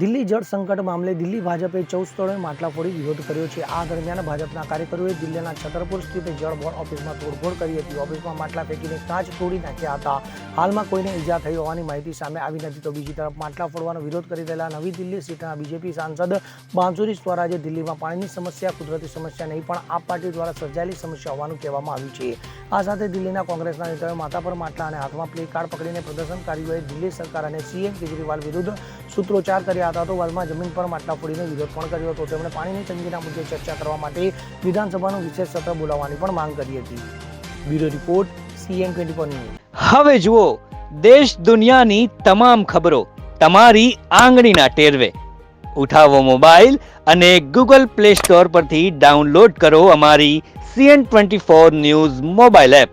દિલ્હી જળ સંકટ મામલે દિલ્હી ભાજપે ચૌદ સ્થળોએ માટલા ફોડી વિરોધ કર્યો છે. આ દરમિયાન ભાજપના કાર્યકરોએ દિલ્હીના છતરપુર સ્થિત જળ બોર્ડ ઓફિસમાં તોડફોડ કરી હતી. ઓફિસમાં માટલા ફેંકીને કાચ તોડી નાખ્યા હતા. હાલમાં કોઈને ઈજા થઈ હોવાની માહિતી સામે આવી નથી તો બીજી તરફ માટલા ફોડવાનો વિરોધ કરી રહેલા નવી દિલ્હી સીટના બીજેપી સાંસદ બાંસુરી સ્વરાજે દિલ્હીમાં પાણીની સમસ્યા, કુદરતી સમસ્યા નહીં, પણ આપ પાર્ટી દ્વારા સર્જાયેલી સમસ્યા હોવાનું કહેવામાં આવ્યું છે. આ સાથે દિલ્હીના કોંગ્રેસના નેતાઓએ માથા પર માટલા અને હાથમાં પ્લે કાર્ડ પકડીને પ્રદર્શનકારીઓએ દિલ્હી સરકાર અને સીએમ કેજરીવાલ વિરુદ્ધ સૂત્રોચ્ચાર કર્યા હતા તો હાલમાં જમીન પર માટલા ફોડીને વિરોધ પણ કર્યો હતો. તેમણે પાણીની તંગીના મુદ્દે ચર્ચા કરવા માટે વિધાનસભાનું વિશેષ સત્ર બોલાવવાની પણ માંગ કરી હતી. બ્યુરો રિપોર્ટ, સીએન ટ્વેન્ટી હવે જુઓ, દેશ દુનિયાની તમામ ખબરો તમારી આંગળીના ટેરવે. ઉઠાવો મોબાઈલ અને ગૂગલ પ્લે સ્ટોર પરથી ડાઉનલોડ કરો અમારી CN twenty four news mobile app.